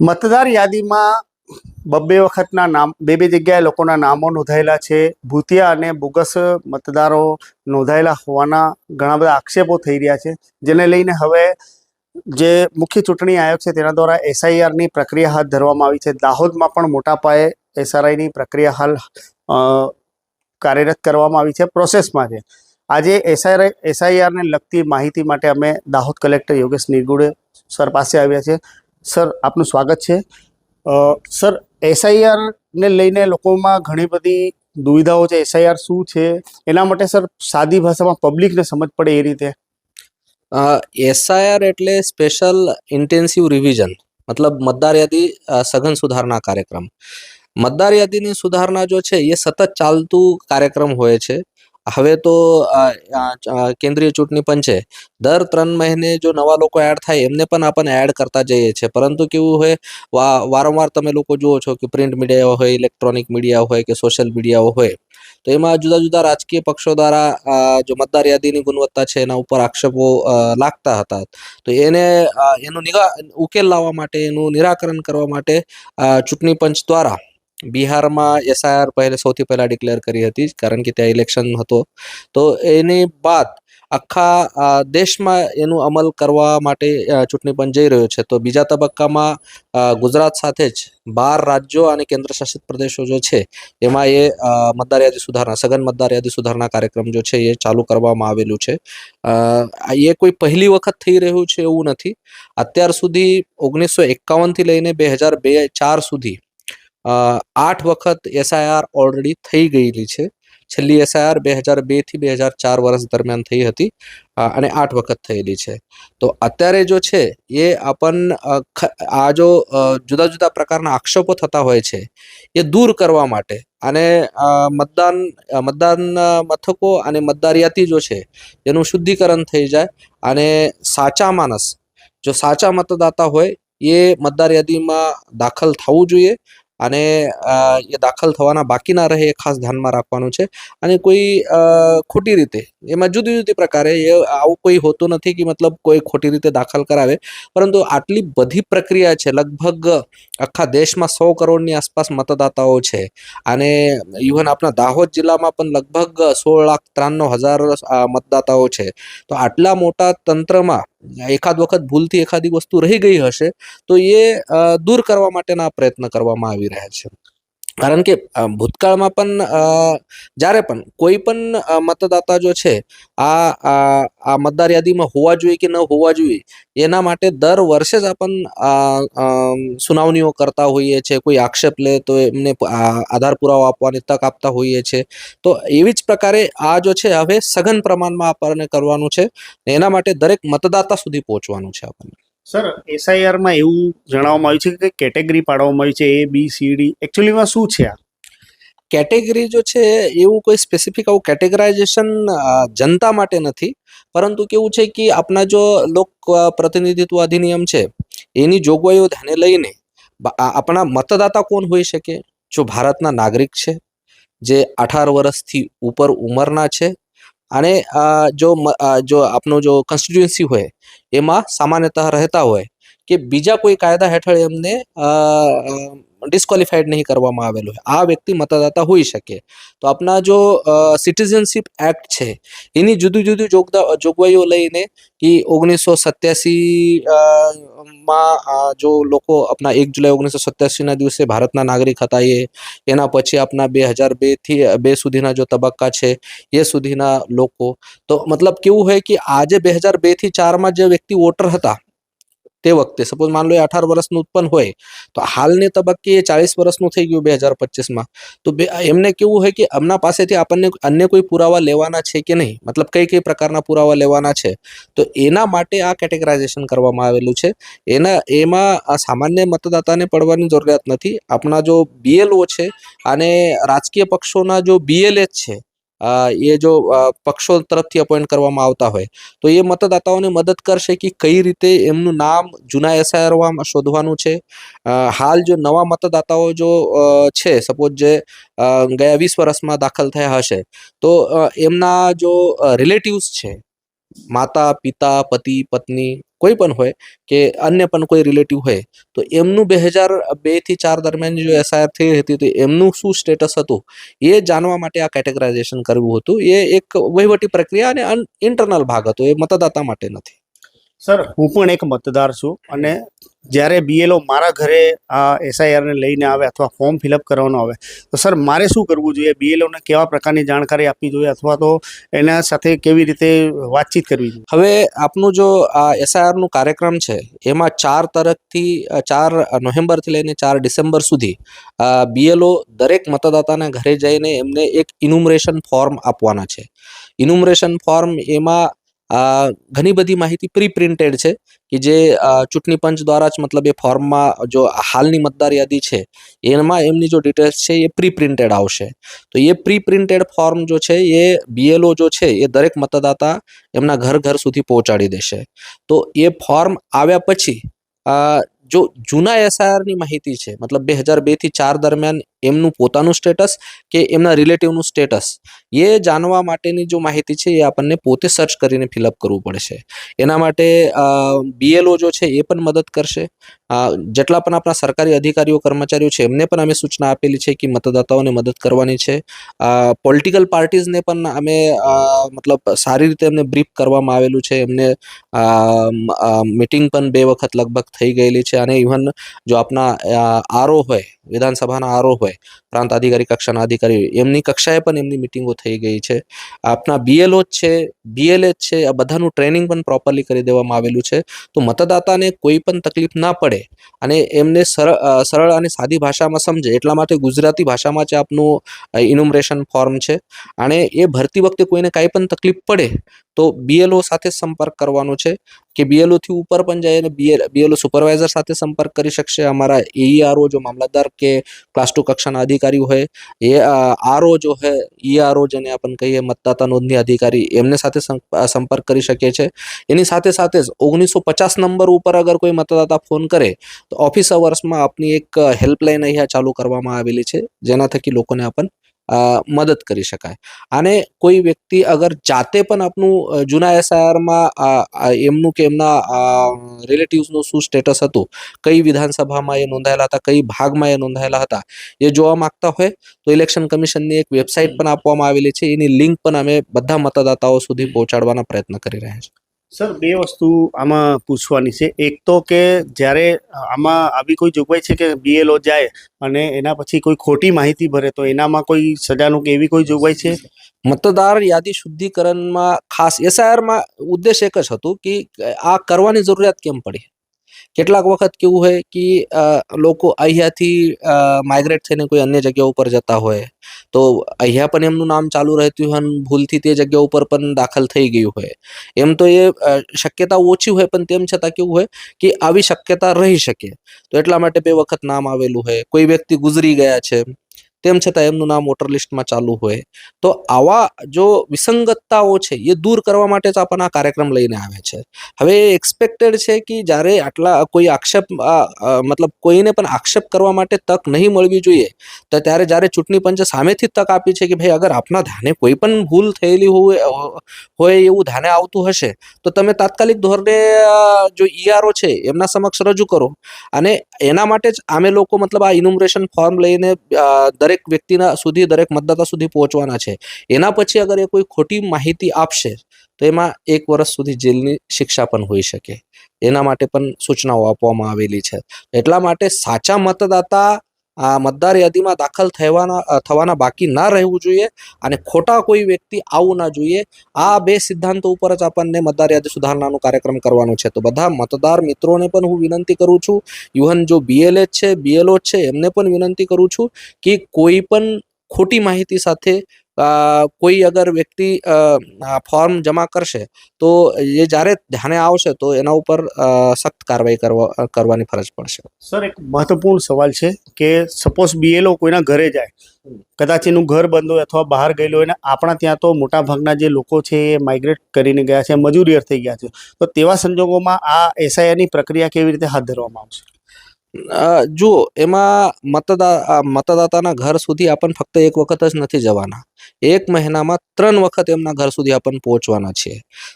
મતદાર યાદીમાં બબ્બે વખતના નામ, બે બે જગ્યાએ લોકોના નામો નોંધાયેલા છે. ભૂતિયા અને બોગસ મતદારો નોંધાયેલા હોવાના ઘણા બધા આક્ષેપો થઈ રહ્યા છે. જેને લઈને હવે જે મુખ્ય ચૂંટણી આયોગ છે તેના દ્વારા એસઆઈઆરની પ્રક્રિયા હાથ ધરવામાં આવી છે. દાહોદમાં પણ મોટા પાયે એસઆરઆઈની પ્રક્રિયા હાલ કાર્યરત કરવામાં આવી છે પ્રોસેસમાં છે. આજે એસઆઈઆર એસઆઈઆરને લગતી માહિતી માટે અમે દાહોદ કલેક્ટર યોગેશ નિર્ગુડે સર પાસે આવ્યા છે. સર, આપનું સ્વાગત છે. સર એસઆઈઆર ને લઈને લોકોમાં ઘણી બધી દુવિધાઓ છે. એસઆઈઆર શું છે? એના માટે, સર, સાદી ભાષામાં પબ્લિકને સમજ પડે એ રીતે. એસઆઈઆર એટલે સ્પેશિયલ ઇન્ટેન્સિવ રિવિઝન મતલબ મતદાર યાદી સઘન સુધારણા કાર્યક્રમ. મતદાર યાદીની સુધારણા જો છે, એ સતત ચાલતું કાર્યક્રમ હોય છે. હવે તો કેન્દ્રીય ચૂંટણી પંચે દર ત્રણ મહિને જો નવા લોકો એડ થાય, એમને પણ આપણને એડ કરતા જઈએ છીએ. પરંતુ કેવું હોય વારંવાર તમે લોકો જુઓ છો કે પ્રિન્ટ મીડિયા હોય ઇલેક્ટ્રોનિક મીડિયા હોય કે સોશિયલ મીડિયા હોય, તો એમાં જુદા જુદા રાજકીય પક્ષો દ્વારા જો મતદાર યાદીની ગુણવત્તા છે, એના ઉપર આક્ષેપો લાગતા હતા. તો એને એનું નિગા, ઉકેલ લાવવા માટે, એનું નિરાકરણ કરવા માટે ચૂંટણી પંચ દ્વારા બિહારમાં એસઆઈઆર પહેલે સૌથી પહેલા ડિક્લેર કરી હતી કારણ કે ત્યાં ઇલેક્શન હતો. તો એની બાદ આખા દેશમાં એનું અમલ કરવા માટે ચૂંટણી પંચ જઈ રહ્યો છે. તો બીજા તબક્કામાં ગુજરાત સાથે જ બાર રાજ્યો અને કેન્દ્ર શાસિત પ્રદેશો જો છે, એમાં એ મતદાર યાદી સુધારણા, સઘન મતદાર યાદી સુધારણા કાર્યક્રમ જો છે એ ચાલુ કરવામાં આવેલું છે. એ કોઈ પહેલી વખત થઈ રહ્યું છે એવું નથી. અત્યાર સુધી ઓગણીસો એકાવનથી લઈને બે હજાર બે ચાર સુધી આઠ વખત એસઆઈઆર ઓલરેડી થઈ ગયેલી છે. છેલ્લી એસઆઈઆર બે હજાર બેથી બે હજાર ચાર વર્ષ દરમિયાન થઈ હતી અને આઠ વખત થયેલી છે. તો અત્યારે જો છે, એ આપણ આ જો જુદા જુદા પ્રકારના આક્ષેપો થતા હોય છે, એ દૂર કરવા માટે અને મતદાન મતદાન મથકો અને મતદાર યાદી જો છે, એનું શુદ્ધિકરણ થઈ જાય અને સાચા માણસ, જો સાચા મતદાતા હોય, એ મતદાર યાદીમાં દાખલ થવું જોઈએ અને એ દાખલ થવાના બાકી ના રહે એ ખાસ ધ્યાનમાં રાખવાનું છે. અને કોઈ ખોટી રીતે, એમાં જુદી જુદી પ્રકારે એ આવું કોઈ હોતું નથી કે મતલબ કોઈ ખોટી રીતે દાખલ કરાવે. પરંતુ આટલી બધી પ્રક્રિયા છે, લગભગ આખા દેશમાં સો કરોડની આસપાસ મતદાતાઓ છે. અને ઇવન આપણા દાહોદ જિલ્લામાં પણ લગભગ સોળ લાખ ત્રાણું હજાર મતદાતાઓ છે. તો આટલા મોટા તંત્રમાં એકાદ વખત ભૂલથી એખાદી વસ્તુ રહી ગઈ હશે, તો એ દૂર કરવા માટેના પ્રયત્ન કરવામાં આવી રહ્યા છે. કારણ કે ભૂતકાળમાં પણ જ્યારે પણ કોઈ પણ મતદાતા જો છે, આ આ મતદાર યાદીમાં હોવા જોઈએ કે ન હોવા જોઈએ, એના માટે દર વર્ષે જ આપણ સુનાવણીઓ કરતા હોઈએ છીએ કોઈ આક્ષેપ લે તો એમને આધાર પુરાવો આપવાની તક આપતા હોઈએ છીએ તો એવી જ પ્રકારે આ જો છે, હવે સઘન પ્રમાણમાં આપણને કરવાનું છે, એના માટે દરેક મતદાતા સુધી પહોંચવાનું છે આપણને. સર એસઆઈઆરમાં એવું જણાવવામાં આવ્યું છે કે કેટેગરી પાડવામાં આવી છે એ બી સી ડી એકચ્યુઅલીમાં શું છે આ? કેટેગરી જો છે, એવું કોઈ સ્પેસિફિક આવું કેટેગરાઇઝેશન જનતા માટે નથી. પરંતુ કેવું છે કે આપણા જો લોક પ્રતિનિધિત્વ અધિનિયમ છે, એની જોગવાઈઓ ધ્યાને લઈને આપણા મતદાતા કોણ હોઈ શકે? જો ભારતના નાગરિક છે, જે અઢાર વર્ષથી ઉપર ઉંમરના છે અને જો જો આપનો જો કોન્સ્ટિટ્યુન્સી હોય, એમાં સામાન્યતઃ રહેતા હોય કે બીજા કોઈ કાયદા હેઠળ એમને ડિસ્ક્વોલિફાઈડ નહીં કરવામાં આવેલું હોય. આ વ્યક્તિ મતદાતા હોઈ શકે. તો આપણા જો સિટીઝનશીપ એક્ટ છે, એની જુદી જુદી જોગદા, જોગવાઈઓ લઈને કે ઓગણીસો સત્યાસી માં જો લોકો આપણા એક જુલાઈ ઓગણીસો સત્યાસીના દિવસે ભારતના નાગરિક હતા એ, એના પછી આપણા બે હજાર બેથી બે સુધીના જો તબક્કા છે, એ સુધીના લોકો. તો મતલબ કેવું હોય કે આજે બે હજાર બેથી ચારમાં જે વ્યક્તિ વોટર હતા તે વખતે. સપોઝ માન લો એ અઢાર વર્ષનું ઉત્પન્ન હોય, તો હાલને તબક્કે એ ચાલીસ વર્ષનું થઈ ગયું બે હજાર પચીસમાં. તો બે, એમને કેવું હોય કે એમના પાસેથી આપણને અન્ય કોઈ પુરાવા લેવાના છે કે નહીં? મતલબ કઈ કઈ પ્રકારના પુરાવા લેવાના છે? તો એના માટે આ કેટેગરાઇઝેશન કરવામાં આવેલું છે. એના, એમાં સામાન્ય મતદાતાને પડવાની જરૂરિયાત નથી. આપણા જો બીએલઓ છે, અને રાજકીય પક્ષોના જો બીએલએચ છે એ જો પક્ષો તરફથી અપોઇન્ટ કરવામાં આવતા હોય, તો એ મતદાતાઓને મદદ કરશે કે કઈ રીતે એમનું નામ જૂના એસઆઈઆરમાં શોધવાનું છે. હાલ જો નવા મતદાતાઓ જો છે સપોઝ જે ગયા વીસ વર્ષમાં દાખલ થયા હશે, તો એમના જો રિલેટિવ્સ છે માતા, પિતા, પતિ, પત્ની કોઈ પણ હોય કે અન્ય પણ કોઈ રિલેટિવ હોય, તો એમનું બે હજાર બેથી ચાર દરમિયાન જો એસઆઈઆર થઈ હતી, તો એમનું શું સ્ટેટસ હતું, એ જાણવા માટે આ કેટેગરાઇઝેશન કરવું હતું. એ એક વહીવટી પ્રક્રિયા અને ઇન્ટરનલ ભાગ હતો, એ મતદાતા માટે નથી. સર હું પણ એક મતદાર છું અને જ્યારે બીએલઓ મારા ઘરે આ એસઆઈઆરને લઈને આવે અથવા ફોર્મ ફિલઅપ કરવાનો આવે તો સર મારે શું કરવું જોઈએ? બીએલઓને કેવા પ્રકારની જાણકારી આપવી જોઈએ અથવા તો એના સાથે કેવી રીતે વાતચીત કરવી જોઈએ? હવે આપનું જો આ એસઆઈઆરનું કાર્યક્રમ છે એમાં ચાર તરફથી ચાર નવેમ્બરથી લઈને ચાર ડિસેમ્બર સુધી બીએલઓ દરેક મતદાતાના ઘરે જઈને એમને એક ઇન્યુમરેશન ફોર્મ આપવાના છે. ઇન્યુમરેશન ફોર્મ એમાં અ, ઘણી બધી માહિતી પ્રી પ્રિન્ટેડ છે કે જે ચૂંટણી પંચ દ્વારા જ મતલબ એ ફોર્મમાં જો હાલની મતદાર યાદી છે એમાં એમની જો ડિટેલ્સ છે એ પ્રી પ્રિન્ટેડ આવશે. તો એ પ્રી પ્રિન્ટેડ ફોર્મ જો છે એ બીએલઓ જો છે એ દરેક મતદાતા એમના ઘર ઘર સુધી પહોંચાડી દેશે. તો એ ફોર્મ આવ્યા પછી જો જૂના એસઆઈઆરની માહિતી છે મતલબ બે હજાર બેથી ચાર દરમિયાન એમનું પોતાનું સ્ટેટસ કે એમના રિલેટિવનું સ્ટેટસ એ જાણવા માટેની જો માહિતી છે, એ આપણને પોતે સર્ચ કરીને ફિલઅપ કરવું પડશે. એના માટે બીએલઓ જો છે, એ પણ મદદ કરશે. જેટલા પણ આપણા સરકારી અધિકારીઓ, કર્મચારીઓ છે, એમને પણ અમે સૂચના આપેલી છે કે મતદાતાઓને મદદ કરવાની છે. પોલિટિકલ પાર્ટીઝને પણ અમે મતલબ સારી રીતે એમને બ્રીફ કરવામાં આવેલું છે. એમને મિટિંગ પણ બે વખત લગભગ થઈ ગયેલી છે. અને ઇવન જો આપના આરો હોય, વિધાનસભાના આરો હોય પ્રાંત અધિકારી કક્ષાના અધિકારી હોય, એમની કક્ષાએ પણ એમની મિટિંગો થઈ ગઈ છે. આપના બીએલઓ જ છે બીએલએ છે આ બધાનું ટ્રેનિંગ પણ પ્રોપરલી કરી દેવામાં આવેલું છે. તો મતદાતાને કોઈ પણ તકલીફ ના પડે અને એમને સરળ સરળ અને સાદી ભાષામાં સમજે એટલા માટે ગુજરાતી ભાષામાં જ આપનું ઇન્યુમરેશન ફોર્મ છે. અને એ ભરતી વખતે કોઈને કાંઈ પણ તકલીફ પડે તો બીએલઓ સાથે સંપર્ક કરવાનો છે કે બીએલઓ થી ઉપર પણ જાય અને બીએલઓ સુપરવાઇઝર સાથે સંપર્ક કરી શકશે. અમારા એઈઆરઓ જો મામલતદાર કે ક્લાસ ટુ કક્ષાના અધિકારી હોય, એ આરઓ જો હે ઈઆરઓ જેને આપણે કહીએ મતદાતા નોંધણી અધિકારી, એમને સાથે સંપ- સંપર્ક કરી શકે છે એની સાથે સાથે જ ઓગણીસો પચાસ નંબર ઉપર અગર કોઈ મતદાતા ફોન કરે, તો ઓફિસ અવર્સમાં આપની એક હેલ્પલાઇન અહીંયા ચાલુ કરવામાં આવેલી છે, જેના થકી લોકોને આપણ મદદ કરી શકાય. અને કોઈ વ્યક્તિ અગર જાતે પણ આપનું જૂના એસઆઈઆરમાં એમનું કે એમના રિલેટિવ્સનું શું સ્ટેટસ હતું કઈ વિધાનસભામાં એ નોંધાયેલા હતા કઈ ભાગમાં એ નોંધાયેલા હતા એ જોવા માંગતા હોય તો ઇલેક્શન કમિશનની એક વેબસાઇટ પણ આપવામાં આવેલી છે. એની લિંક પણ અમે બધા મતદાતાઓ સુધી પહોંચાડવાના પ્રયત્ન કરી રહ્યા છીએ. સર, બે વસ્તુ આમાં પૂછવાની છે. એક તો કે જ્યારે આમાં આવી કોઈ જોગવાઈ છે કે બીએલઓ જાય અને એના પછી કોઈ ખોટી માહિતી ભરે, તો એનામાં કોઈ સજાનું કે એવી કોઈ જોગવાઈ છે? મતદાર યાદી શુદ્ધિકરણમાં ખાસ એસઆઈઆરમાં ઉદ્દેશ એક જ હતું કે આ કરવાની જરૂરિયાત કેમ પડી? કેટલાક વખત કેવું હોય કે લોકો અહીંયાથી માઇગ્રેટ થઈને કોઈ અન્ય જગ્યા ઉપર જતા હોય. તો અહીંયા પણ એમનું નામ ચાલુ રહેતું હોય અને ભૂલથી તે જગ્યા ઉપર પણ દાખલ થઈ ગયું હોય. એમ તો એ શક્યતા ઓછી હોય, પણ તેમ છતાં કેવું હોય કે આવી શક્યતા રહી શકે. તો એટલા માટે બે વખત નામ આવેલું હોય. કોઈ વ્યક્તિ ગુજરી ગયા છે. તેમ છતાં એમનું નામ વોટર લિસ્ટમાં ચાલુ હોય. તો આવા જો વિસંગતતાઓ છે એ દૂર કરવા માટે જ આપણને આ કાર્યક્રમ લઈને આવે છે. હવે એક્સપેક્ટેડ છે કે જ્યારે આટલા કોઈ આક્ષેપ મતલબ કોઈને પણ આક્ષેપ કરવા માટે તક નહીં મળવી જોઈએ તો ત્યારે જ્યારે ચૂંટણી પંચે સામેથી તક આપી છે કે ભાઈ અગર આપના ધ્યાને કોઈ પણ ભૂલ થયેલી હોય હોય એવું ધ્યાને આવતું હશે તો તમે તાત્કાલિક ધોરણે જો ઈઆરઓ છે એમના સમક્ષ રજૂ કરો. અને એના માટે જ અમે લોકો મતલબ આ ઇન્યુમરેશન ફોર્મ લઈને અ, દરેક વ્યક્તિના સુધી, દરેક મતદાતા સુધી પહોંચવાના છે. એના પછી અગર એ કોઈ ખોટી માહિતી આપશે, તો એમાં એક વર્ષ સુધી જેલની શિક્ષા પણ હોઈ શકે. એના માટે પણ સૂચનાઓ આપવામાં આવેલી છે. એટલા માટે સાચા મતદાતા આ મતદાર યાદીમાં દાખલ થવાના થવાના બાકી ના રહેવું જોઈએ અને ખોટા કોઈ વ્યક્તિ આવવું ના જોઈએ. આ બે સિદ્ધાંતો ઉપર જ આપણને મતદાર યાદી સુધારણાનો કાર્યક્રમ કરવાનો છે. તો બધા મતદાર મિત્રોને પણ હું વિનંતી કરું છું. ઇવન જો બીએલએ છે બીએલઓ છે, એમને પણ વિનંતી કરું છું કે કોઈ પણ ખોટી માહિતી સાથે કોઈ અગર વ્યક્તિ ફોર્મ જમા કરશે, તો એ જ્યારે ધ્યાને આવશે, તો એના ઉપર સખ્ત કાર્યવાહી કરવા કરવાની ફરજ પડશે. સર, એક મહત્વપૂર્ણ સવાલ છે કે સપોઝ બીએલઓ કોઈના ઘરે જાય, કદાચ એનું ઘર બંધ હોય અથવા બહાર ગયેલું હોય ને આપણા ત્યાં તો મોટા ભાગના જે લોકો છે એ માઇગ્રેટ કરીને ગયા છે મજૂરી અર્થે ગયા છે. તો તેવા સંજોગોમાં આ એસઆઈઆની પ્રક્રિયા કેવી રીતે હાથ ધરવામાં આવશે? જુઓ, એમાં મતદા મતદાતાના ઘર સુધી આપણને ફક્ત એક વખત જ નથી જવાના. એક મહિનામાં ત્રણ વખત એમના ઘર સુધી આપણને પહોંચવાના છે.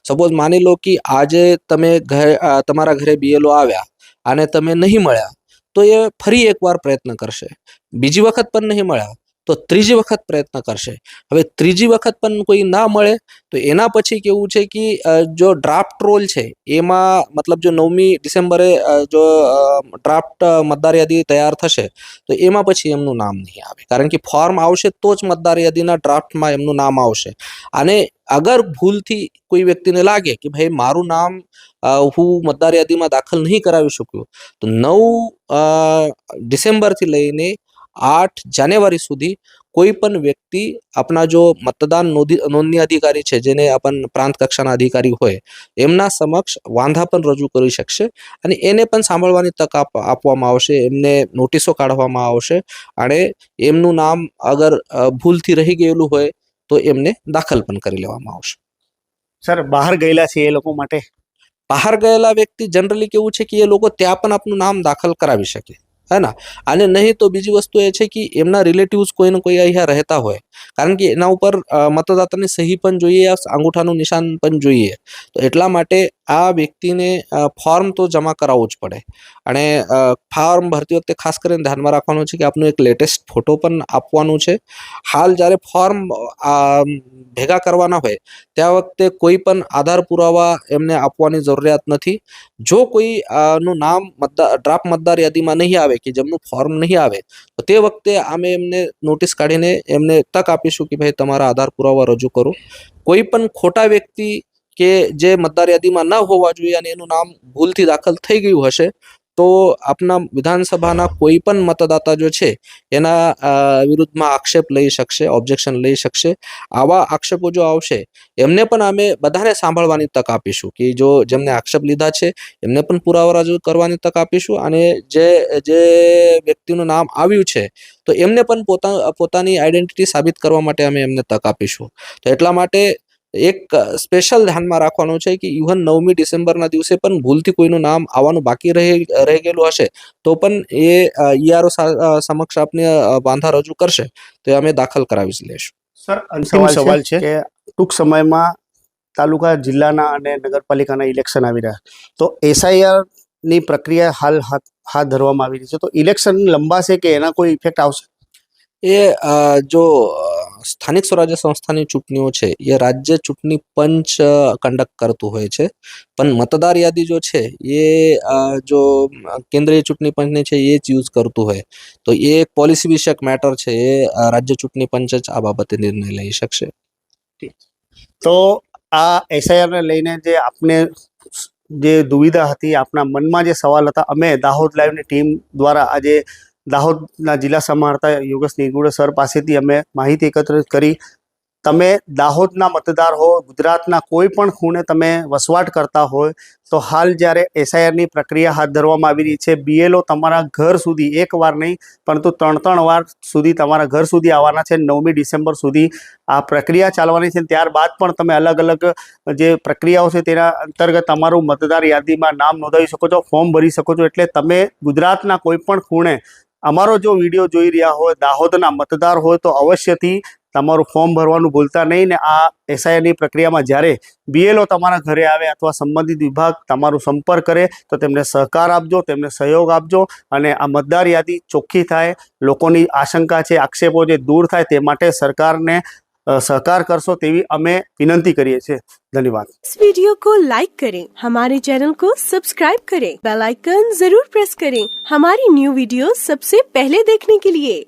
સપોઝ માની લો કે આજે તમે ઘરે તમારા ઘરે બીએલઓ આવ્યા અને તમે નહીં મળ્યા, તો એ ફરી એકવાર પ્રયત્ન કરશે. બીજી વખત પણ નહીં મળ્યા તો ત્રીજી વખત પ્રયત્ન કરશે. હવે ત્રીજી વખત પણ કોઈ ના મળે, તો એના પછી કેવું છે કે જો ડ્રાફ્ટ રોલ છે, એમાં મતલબ જો નવમી ડિસેમ્બરે જો ડ્રાફ્ટ મતદાર યાદી તૈયાર થશે, તો એમાં પછી એમનું નામ નહીં આવે. કારણ કે ફોર્મ આવશે તો જ મતદાર યાદીના ડ્રાફ્ટમાં એમનું નામ આવશે. અને અગર ભૂલથી કોઈ વ્યક્તિને લાગે કે ભાઈ મારું નામ હું મતદાર યાદીમાં દાખલ નહીં કરાવી શક્યો, તો નવ ડિસેમ્બરથી લઈને આઠ જાન્યુઆરી સુધી કોઈ પણ વ્યક્તિ આપણા જો મતદાન નોંધી નોંધણી અધિકારી છે જેને આપણ પ્રાંત કક્ષાના અધિકારી હોય એમના સમક્ષ વાંધા પણ રજૂ કરી શકશે અને એને પણ સાંભળવાની તક આપ આપવામાં આવશે એમને નોટિસો કાઢવામાં આવશે અને એમનું નામ અગર ભૂલથી રહી ગયેલું હોય તો એમને દાખલ પણ કરી લેવામાં આવશે. સર બહાર ગયેલા છે એ લોકો માટે? બહાર ગયેલા વ્યક્તિ જનરલી કેવું છે કે એ લોકો ત્યાં પણ આપનું નામ દાખલ કરાવી શકે. હે ના અને નહીં તો બીજી વસ્તુ એ છે કે એમના રિલેટિવ્સ કોઈને કોઈ અહીંયા રહેતા હોય. કારણ કે એના ઉપર મતદાતાની સહી પણ જોઈએ અંગૂઠાનું નિશાન પણ જોઈએ. તો એટલા માટે આ વ્યક્તિને ફોર્મ તો જમા કરાવવું જ પડે. અને ફોર્મ ભરતી વખતે ખાસ કરીને ધ્યાનમાં રાખવાનું છે કે આપનું એક લેટેસ્ટ ફોટો પણ આપવાનું છે. હાલ જ્યારે ફોર્મ ભેગા કરવાના હોય, ત્યાં વખતે કોઈ પણ આધાર પુરાવા એમને આપવાની જરૂરિયાત નથી. જો કોઈ નું નામ મતદાર ડ્રાફ્ટ મતદાર યાદીમાં નહીં આવે કે જેમનું ફોર્મ નહીં આવે, તો તે વખતે અમે એમને નોટિસ કાઢીને એમને તક આપીશું કે ભાઈ તમારા આધાર પુરાવા રજૂ કરો. કોઈ પણ ખોટા વ્યક્તિ કે જે મતદાર યાદીમાં ન હોવા જોઈએ અને એનું નામ ભૂલથી દાખલ થઈ ગયું હશે, તો આપના વિધાનસભાના કોઈ પણ મતદાતા જો છે, એના વિરુદ્ધમાં આક્ષેપ લઈ શકશે ઓબ્જેક્શન લઈ શકશે. આવા આક્ષેપો જો આવશે, એમને પણ અમે બધાને સાંભળવાની તક આપીશું કે જો જેમને આક્ષેપ લીધા છે, એમને પણ પુરાવા રજૂ કરવાની તક આપીશું અને જે જે વ્યક્તિનું નામ આવ્યું છે, તો એમને પણ પોતા, પોતાની આઈડેન્ટિટી સાબિત કરવા માટે અમે એમને તક આપીશું. તો એટલા માટે એક સ્પેશિયલ ધ્યાનમાં રાખવાનું છે કે ઇવન નવમી ડિસેમ્બરના દિવસે પણ ભૂલથી કોઈનું નામ આવવાનું બાકી રહી રહી ગયેલું હશે તો પણ એ ઈઆરઓ સમક્ષ આપને વાંધા રજૂ કરશે તો અમે દાખલ કરાવી લેશું સર અંતિમ સવાલ છે કે ટૂંક સમયમાં તાલુકા જિલ્લાના અને નગરપાલિકાના ઇલેક્શન આવી રહ્યા તો એસઆઈઆરની પ્રક્રિયા હાલ હાથ હાથ ધરવામાં આવી રહી છે. તો ઇલેક્શન લંબાશે કે એના કોઈ ઇફેક્ટ આવશે? એ જો સ્થાનિક સ્વરાજ્ય સંસ્થાની ચૂંટણીઓ છે, એ રાજ્ય ચૂંટણી પંચ કન્ડક્ટ કરતું હોય છે. પણ મતદાર યાદી જો છે, એ જો કેન્દ્રીય ચૂંટણી પંચની છે, એ જ યુઝ કરતું હોય. તો એ એક પોલિસી વિષયક મેટર છે, એ રાજ્ય ચૂંટણી પંચ જ આ બાબતે નિર્ણય લઈ શકશે. તો આ એસઆઈઆરને લઈને જે આપને જે દુવિધા હતી, આપના મનમાં જે સવાલ હતા, અમે દાહોદ લાઈવની ટીમ દ્વારા આજે દાહોદના જિલ્લા સમાહર્તા યોગેશ નિર્ગુડે સર પાસેથી અમે માહિતી એકત્રિત કરી. તમે દાહોદના મતદાર હો, ગુજરાતના કોઈ પણ ખૂણે તમે વસવાટ કરતા હોય, તો હાલ જ્યારે એસઆઈઆરની પ્રક્રિયા હાથ ધરવામાં આવી રહી છે, બીએલઓ તમારા ઘર સુધી એક વાર નહીં, પરંતુ ત્રણ ત્રણ વાર સુધી તમારા ઘર સુધી આવવાના છે. નવમી ડિસેમ્બર સુધી આ પ્રક્રિયા ચાલવાની છે. ત્યારબાદ પણ તમે અલગ અલગ જે પ્રક્રિયાઓ છે તેના અંતર્ગત તમારું મતદાર યાદીમાં નામ નોંધાવી શકો છો, ફોર્મ ભરી શકો છો. એટલે તમે ગુજરાતના કોઈ પણ ખૂણે અમારો જો વીડિયો જોઈ રહ્યા હોય, દાહોદના મતદાર હોય, તો અવશ્યથી તમારું ફોર્મ ભરવાનું ભૂલતા નહીં ને આ એસઆઈની પ્રક્રિયામાં જ્યારે બીએલઓ તમારા ઘરે આવે અથવા સંબંધિત વિભાગ તમારું સંપર્ક કરે, તો તેમને સહકાર આપજો, તેમને સહયોગ આપજો અને આ મતદાર યાદી ચોખ્ખી થાય. લોકોની આશંકા છે, આક્ષેપો જે દૂર થાય તે માટે સરકારને सहकार करसो तेवी हमें विनती करिए छे धन्यवाद इस वीडियो को लाइक करें हमारे चैनल को सब्सक्राइब करें बेल आइकन जरूर प्रेस करें हमारी न्यू वीडियो सबसे पहले देखने के लिए